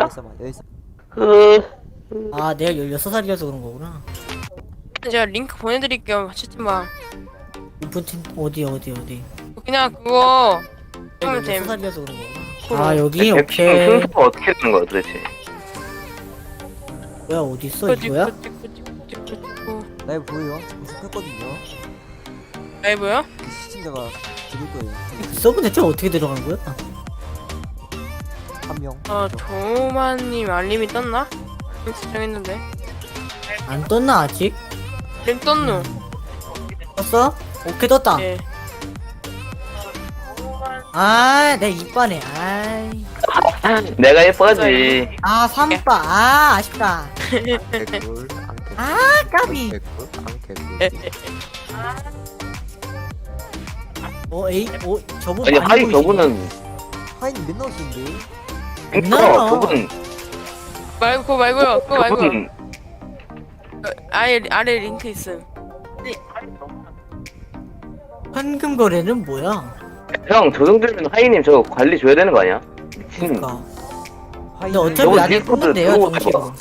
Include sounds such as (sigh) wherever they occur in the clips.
맞아? 여기 있어, 여기 있어. 그아 내가 16살이라서 그런 거구나 제가 링크 보내드릴게요 채팅방 오픈팀 어디 어디 어디 그냥 그거 내가 하면 됨 16살이라서 그런 거구나. 아 여기 오케이 순서가 어떻게 되는 거야 도대체? 뭐야 어디 있어 꾸직, 이거야? 라이브 보여요? 연습했거든요. 라이브요? 시청자가 들을 거예요. 서브 대체 어떻게 들어가는 거야? 한 명. 어 조마님 알림이 떴나? 수정했는데 안 떴나 아직? 알림 떴누 떴어? 오케이 떴다 예 아, 내 이빠네. 아이. 내가 예뻐지. 아, 삼빠. 아, 아쉽다. 개꿀 안 개꿀 아, 까비. 개꿀 안 개꿀 에, 어, 에이, 어, 저분 아니 많이 하이 보이시네. 저분은 하인 맨날 오시는데. 그니까 맨날 저분 말고 그거 말고요 그거 말고 저분 아예 아래 링크 있음 현금 거래는 뭐야? 형저 정도면 하이님 저 관리 줘야 되는 거 아니야? 미친. 그니까. 하인 근데 어차피 나중에 뽑는데요, 들어오고 정식으로.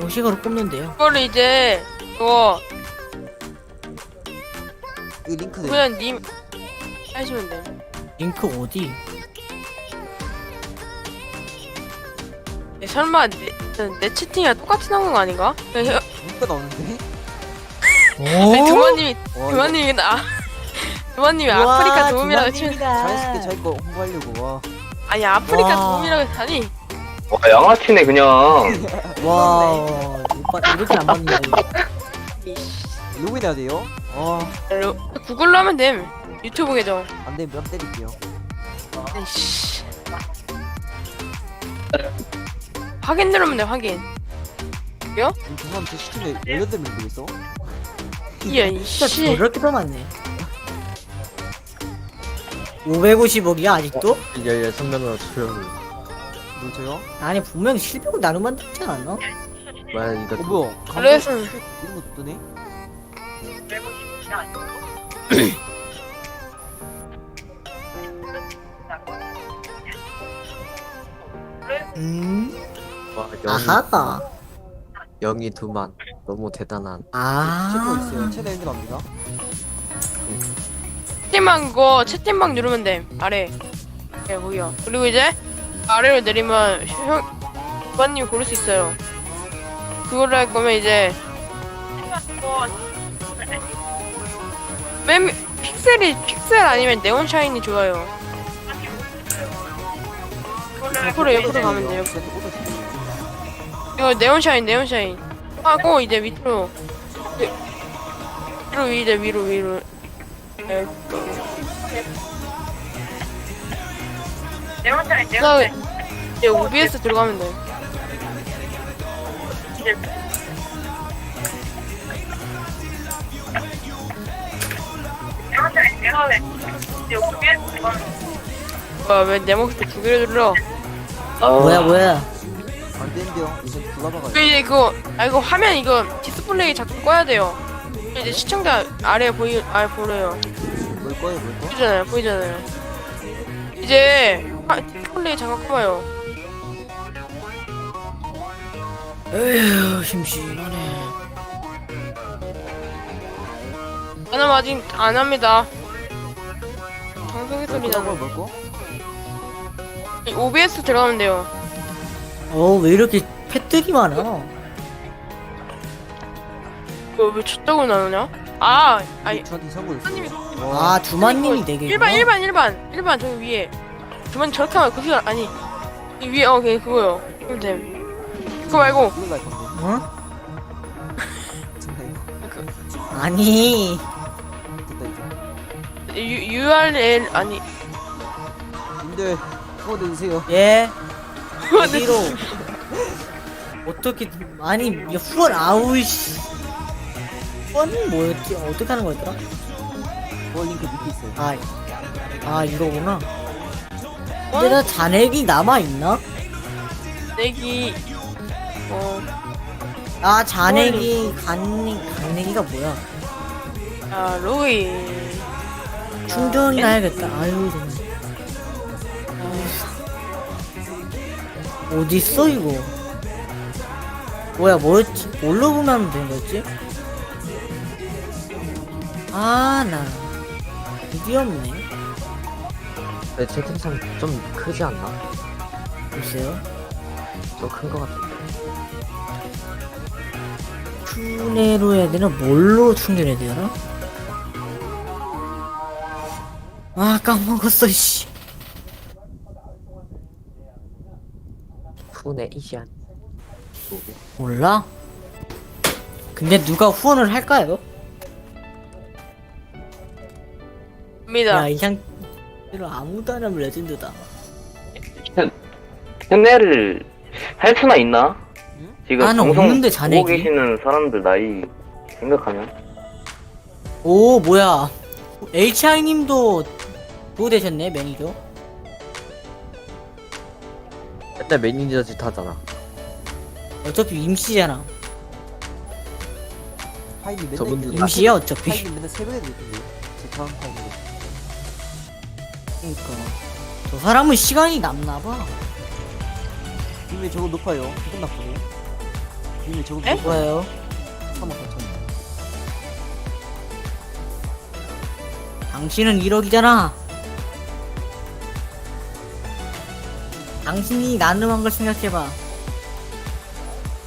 정식으로 뽑는데요. 그거를 이제 그거 이 링크 돼. 그냥 님 하시면 돼 링크 어디? 예, 설마 내, 내 채팅이랑 똑같이 나오는 거 아닌가? 그냥 링크가 나오는데? 아니, 오? 두마님이 와, 두마님이 나 (laughs) 두마님이 아프리카 도움이라고 치면 자연스럽게. 자기 거 홍보하려고. 와. 아니 아프리카 와. 도움이라고 했다니 와 양아치네 그냥. (laughs) 와, 오빠 이렇게 안 봤는데. 이씨. 로그인 해야 돼요? 와. 로- 구글로 하면 됨 유튜브 계정 뺨 때릴게요. 이씨. 확인 누르면 돼 확인 이 죄송한데 제 시청자 18명 되겠어? 이야 진짜 이씨 저렇게 더 많네. 550억이야, 아직도? 예예 선명으로 조용히 뭐 저요? 아니, 분명히 실명을 나누면 되지 않아? 뭐야 이거 어 뭐야? 그래서 이런 거 뜨네? 음, 와 영이 아하. 영이 두만 너무 대단한 채널 아. 있어요. 채널 있는 겁니다. 채팅방 그거 채팅방 누르면 돼 아래 네 거기요 그리고 이제 아래로 내리면 형 오빠님 고를 수 있어요 그거를 할 거면 이제 맨 픽셀이 픽셀 아니면 네온 샤인이 좋아요 옆으로 옆으로 가면 돼요 주세요. 이거 네온 샤인 네온 샤인 하고 이제 밑으로 위로 이제 위로 위로 네. 그다음에 이제 OBS 들어가면 돼. 뭐야 왜 내 목소리 두 개를 들려? 뭐야, 뭐야. 안 되는데요. 이제 박아요? 그 이제 그거 아 이거 화면 이거 디스플레이 자꾸 꺼야 돼요. 이제 시청자 아래 보이 아래 보여요. 뭘 거예요, 뭘 거? 보이잖아요, 보이잖아요. 이제 화- 디스플레이 잠깐 꺼봐요. 에휴, 심심하네. 저는 아직 안 합니다. 소리 뭘 거? 나는. 뭘 거? OBS 들어가면 돼요. 어, 왜 이렇게 팻들이 많아? 이거 왜 저쪽으로 나오냐? 아, 아니 있어요. 손님이 아, 두만님이 되게. 일반 일반 일반 일반 저기 위에 주만 저렇게 하면 그게 아니 이 위에 어 그게 그거요. 그럼 됨. 그거 말고 갈 건데. 어? 진짜 이거. 아니. 됐다, 이제. U, URL 아니 님들, 후원 내주세요. 예. 어디로? 어떻게 아니 후원 아우씨. 후원은 뭐였지? 어떻게 하는 거였더라? 후원 링크 밑에 있어요. 아, 아 이거구나. 근데 나 잔액이 남아 있나? 내기 어 아 잔액이 간 간액이가 뭐야? 아, 로이 충전이나 해야겠다. 아유 정말. 어딨어 이거? 뭐야 뭐였지 뭘로 보면 하면 되는 거였지? 아나. 드디어 없네. 내 채팅창 좀 크지 않나? 글쎄요. 좀 큰 거 같은데. 충내로 해야 되나? 뭘로 충전해야 되나? 아 까먹었어 씨 푸네 이시안. 몰라 근데 누가 후원을 할까요? 입니다. 야 이상 이런 아무도 안 하면 레전드다 흉내를 할 수나 있나? 지금 나는 방송 없는데, 보고. 계시는 사람들 나이 생각하면 오 뭐야 HI님도 그거 되셨네 매니저 맨날 매니저 짓 하잖아. 어차피 임시잖아. 하이님 맨날 저분들 그- 임시야 어차피. 하이님 맨날 새벽에 되던데 제 다음 타임에 그러니까. 저 사람은 시간이 남나 봐. 님이 저거 높아요. 기분 나쁘네. 님이 저거 에? 높아요. 뭐예요? 3만 4천 당신은 1억이잖아 당신이 나눔한 걸 생각해봐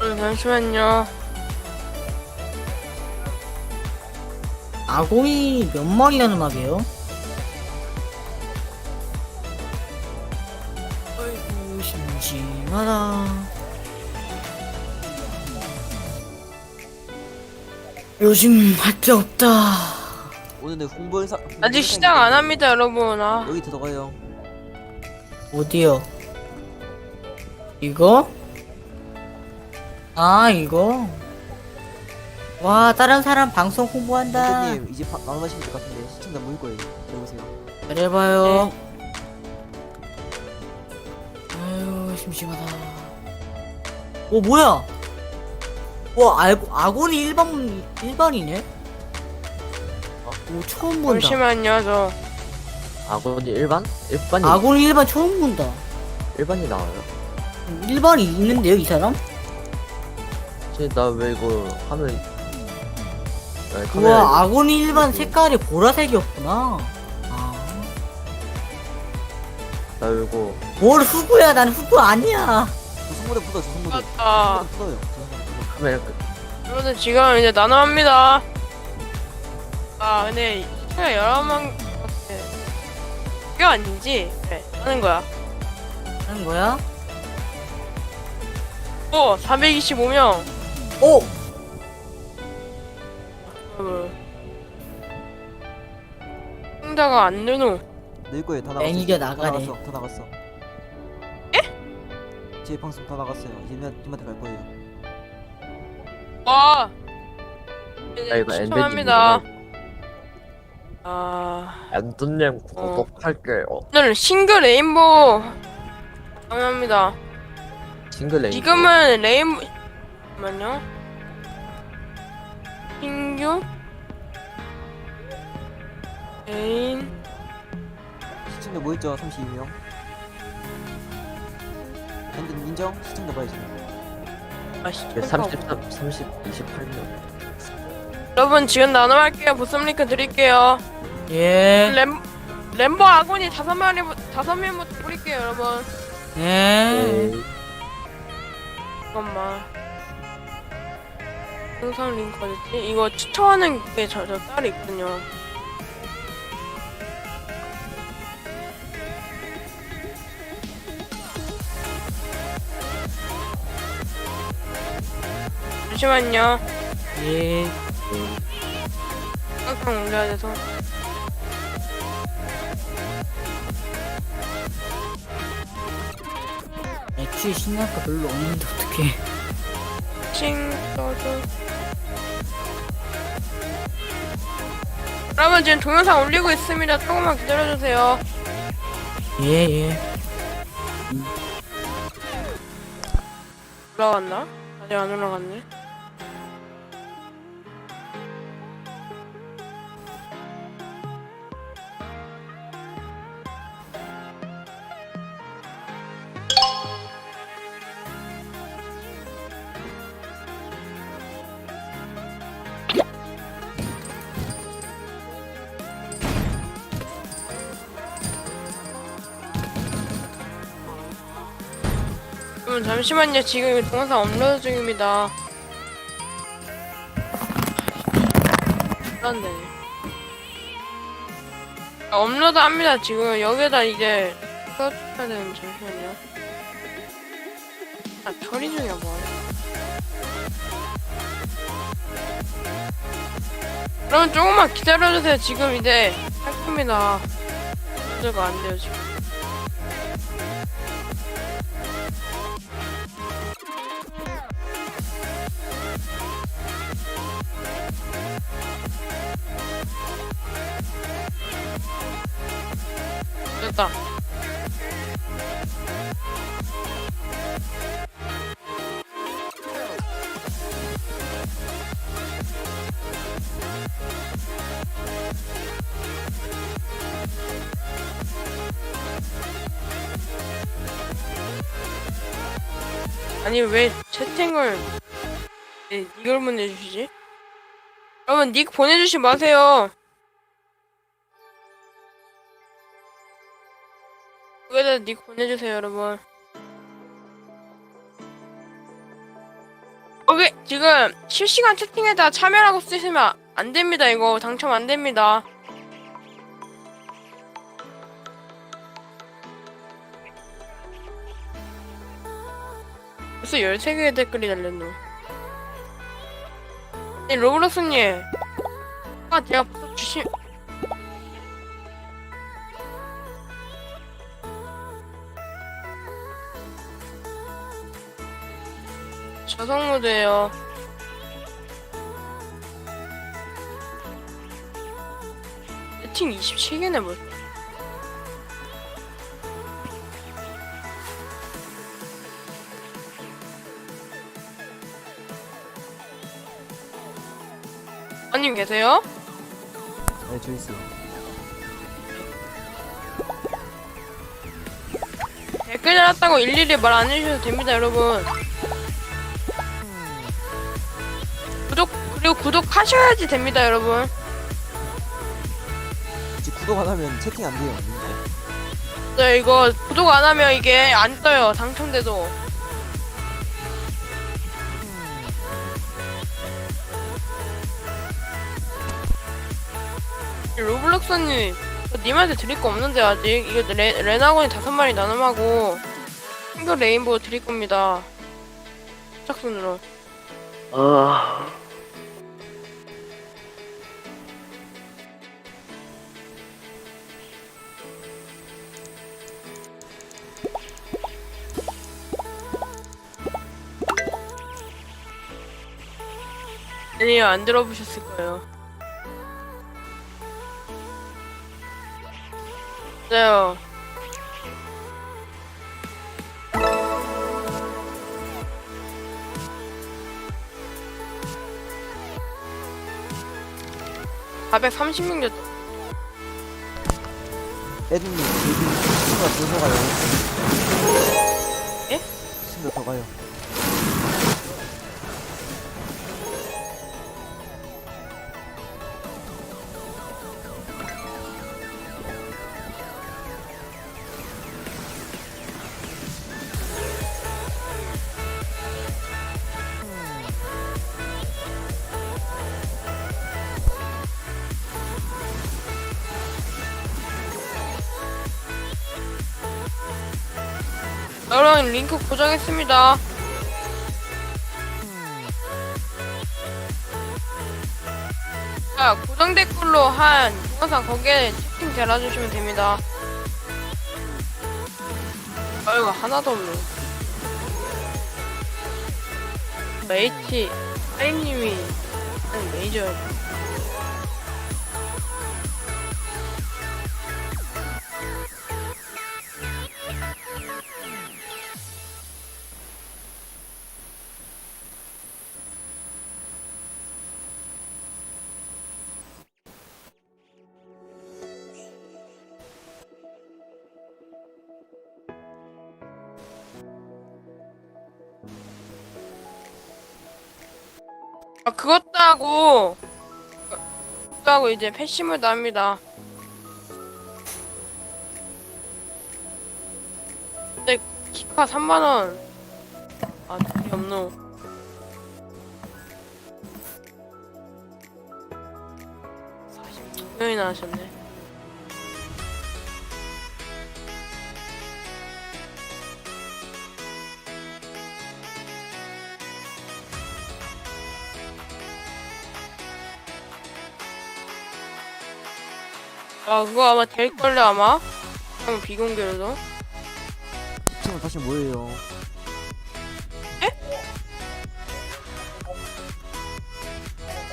어, 잠시만요. 아공이 몇 마리 나눔하게요? 아이고 심심하다 요즘 할 게 없다 오늘은 홍보 행사 아직 시작 안 합니다, 여러분. 아, 여기 들어가요 어디요? 이거? 아 이거? 와 다른 사람 방송 홍보한다. 선생님 이제 바, 나눠마시면 될 것 같은데 시청자 모일 거예요. 들어보세요. 잘해봐요. 아유 심심하다. 오 뭐야? 와 알고 아곤이 일반 일반이네? 오 처음 본다. 잠시만요, 저. 아군이 일반? 일반이 아곤이 일반 처음 본다. 일반이 나와요. 일반이 있는데요 이 사람? 나왜 이거 아, 카메라 우와 아곤이 일반 색깔이 보라색이었구나 아. 나 이거 뭘 후구야 난 후구 아니야 저 성모대 묻어 저 성모대 맞다. 성모대 카메라 끄- 여러분들 지금 이제 나눠합니다. 아, 근데 시가 여러 명. 그게 아니지? 그래, 하는 거야. 하는 거야? 오, 425명. 오! 혼자가 안 느노. 늘 거예요 다 나갔어 다 나가네. 나갔어 다 나갔어 제 방송 다 나갔어요 님- 님한테 갈 거예요 와. 나 이거 엔딩 추천합니다. 아, 안돈님 구독할게요. 오늘 싱글 레인보우 감사합니다. 싱글 레인. 지금은 레인보 잠깐만요. 신규 레인 시청자 모였죠 32명 엔드 인정? 시청자 봐야지 아씨 33, 30, 28명. 여러분 지금 나눔할게요. 보쌈 링크 드릴게요. 예. 램 램버 아군이 다섯 마리 다섯 명부터 뿌릴게요, 여러분. 예. 잠깐만. 영상 링크 어딨지? 이거 추천하는 게 저저 따로 있군요. 잠시만요. 예. 항상 올려야 돼서. 애초에 신날 거 별로 없는데 어떡해. 칭 떠줘. 여러분 지금 동영상 올리고 있습니다. 조금만 기다려주세요. 예, 예. 올라갔나? 아직 안 올라갔네. 잠시만요. 지금 동영상 업로드 중입니다. 그런데 아, 업로드 합니다. 지금 여기다 이제 써줘야 되는 잠시만요. 아 처리 중이야 뭐야? 그럼 조금만 기다려주세요. 지금 이제 할 겁니다. 안 돼요 지금. 됐다. 아니 왜 채팅을 네, 이걸 보내주시지? 여러분 닉 보내주지 마세요. 여기다 닉 보내주세요 여러분. 여기 지금 실시간 채팅에다 참여라고 쓰시면 안 됩니다 이거 당첨 안 됩니다. 벌써 13개의 댓글이 달렸노. 네, 로블록스님. 아, 제가 주신. 저성 모드예요. 채팅 27개네 뭐. 아님 계세요? 네, 저 있어요. 댓글 달았다고 일일이 말 안 해주셔도 됩니다, 여러분. 구독하셔야지 됩니다, 여러분. 이제 구독 안 하면 채팅 안 돼요. 네, 이거 구독 안 하면 이게 안 떠요, 당첨돼도. 로블록스님, 저 님한테 드릴 거 없는데, 아직. 이거 레, 레나곤이 다섯 마리 나눔하고, 싱글 레인보우 드릴 겁니다. 짝순으로. 아, 아니요, 안 들어보셨을 거예요. 맞아요. (436년) 에드님, 여기 친구가 더 가요. 예? 친구가 더 가요. 여러분 링크 고정했습니다. 자, 고정 댓글로 한 동영상 거기에 채팅 달아주시면 됩니다. 아이고 하나도 없네. H 하임님이 아니 메이저야. 아 그것도 하고 그것도 하고 이제 패시물도 합니다. 근데 기카 3만 원 아, 돈이 없노. 명이나 하셨네. 아, 그거 아마 될걸요, 아마? 한번 비공개로도. 시청자 다시 뭐예요?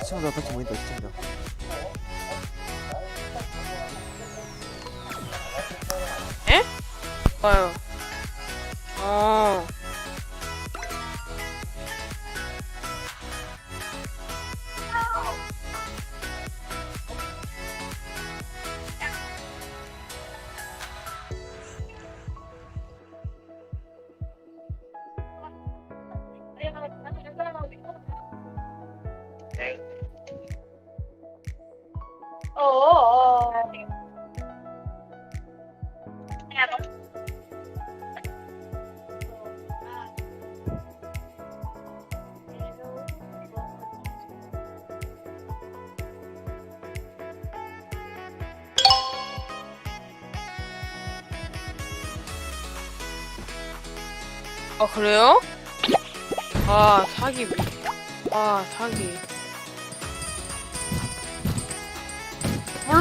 시청자 다시 모인다 시청자. 봐요. 어. 아, 그래요? 아, 사기. 미- 아, 사기.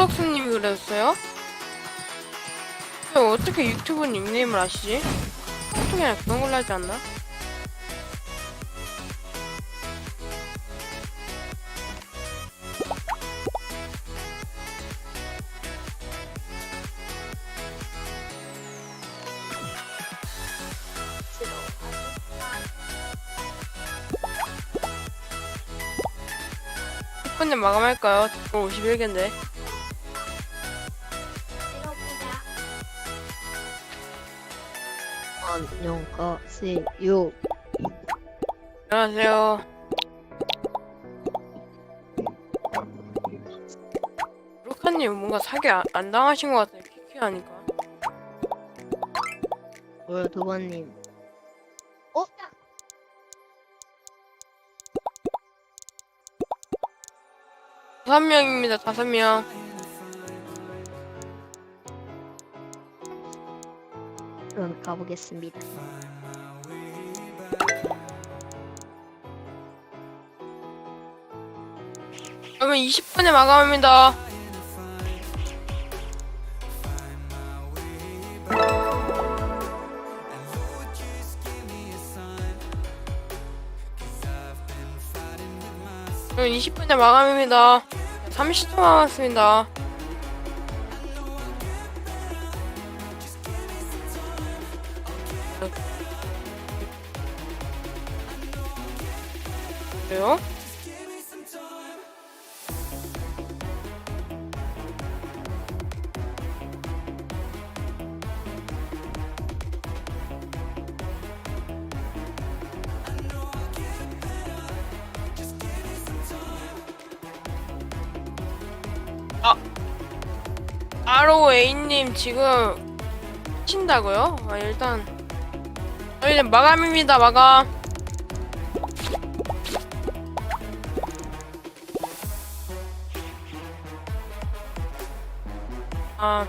볼록스님이 그랬어요? 근데 어떻게 유튜브 닉네임을 아시지? 보통 그냥 그런 걸로 하지 않나? 첫 번째 마감할까요? 51개인데. 안녕하세요. 안녕하세요. 루카님 뭔가 사기 안, 안 당하신 것 같아요. 키키하니까. 뭐야 도바님. 다섯 명입니다. 다섯 명. 가보겠습니다. 그러면 20분에 마감합니다. 그럼 20분에 마감입니다. 30초 남았습니다. 그래요? 아로 A님 지금 친다고요? 아 일단 아, 일단 마감입니다 마감. 아.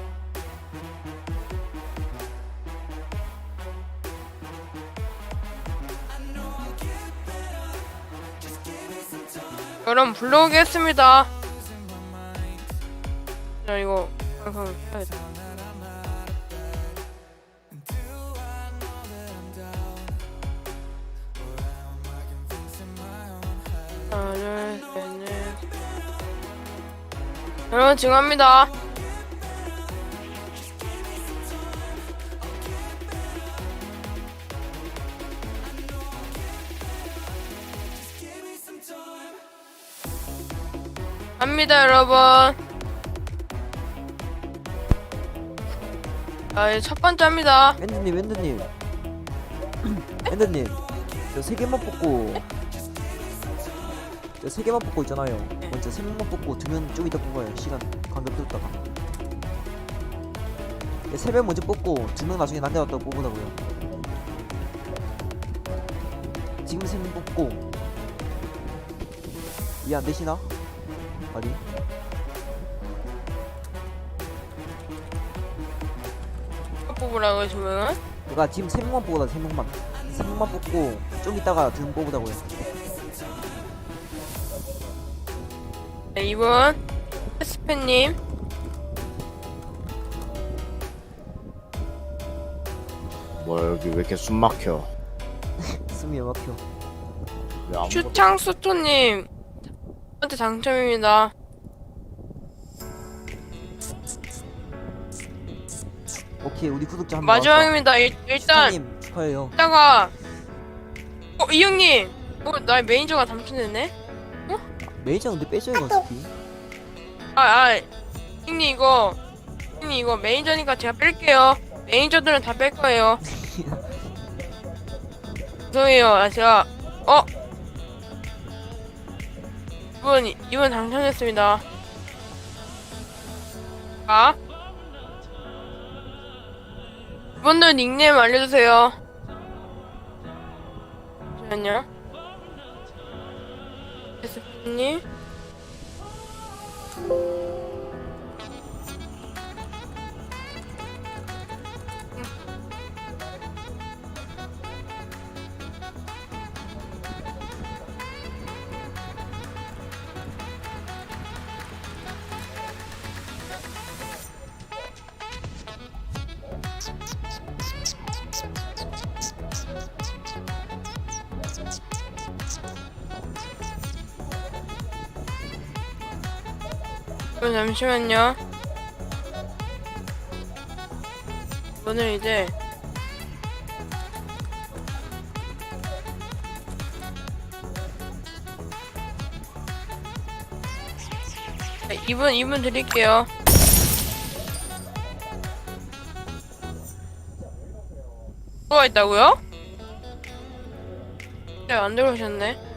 그럼 불러오겠습니다. 자 이거 방송 해야겠 여러분 증합니다 갑니다 여러분 아, 이제 첫 번째입니다. 엔드님 엔드님. 엔드님. 저 세 개만 뽑고. 저 세 개만 뽑고 있잖아요. 먼저 세 명만 뽑고 두명좀 이따 뽑아요. 시간 간격 뒀다가. 세명 먼저 뽑고 두명 나중에 난데 왔다가 뽑으라고요. 지금 세명 뽑고 이안 되시나? 아니 뽑으라고 지금은 내가 지금 세 명만 뽑으다 세 명만 세 명만 뽑고 좀 이따가 등 뽑으라고요 네, 2번 스페님. 뭐야 여기 왜 이렇게 숨 막혀? (laughs) 숨이 왜 막혀? 왜 아무것도 슈창수토님. 한테 당첨입니다. 오케이 우리 구독자 한명 마지막입니다. 일, 일단 님 축하해요. 이따가 어 이형님! 어나 매니저가 당첨됐네 메이저 근데 빼줘요 어차피. 아 아 형님 이거 형님 이거 매니저니까 제가 뺄게요. 매니저들은 다 뺄 거예요. (laughs) 죄송해요. 아 제가 어? 이번 이번 당첨됐습니다. 아? 이분들 닉네임 알려주세요. 잠시만요 에 어, 잠시만요. 오늘 이제 네, 이분 이분 드릴게요. 뭐가 있다고요? 네, 안 들어오셨네.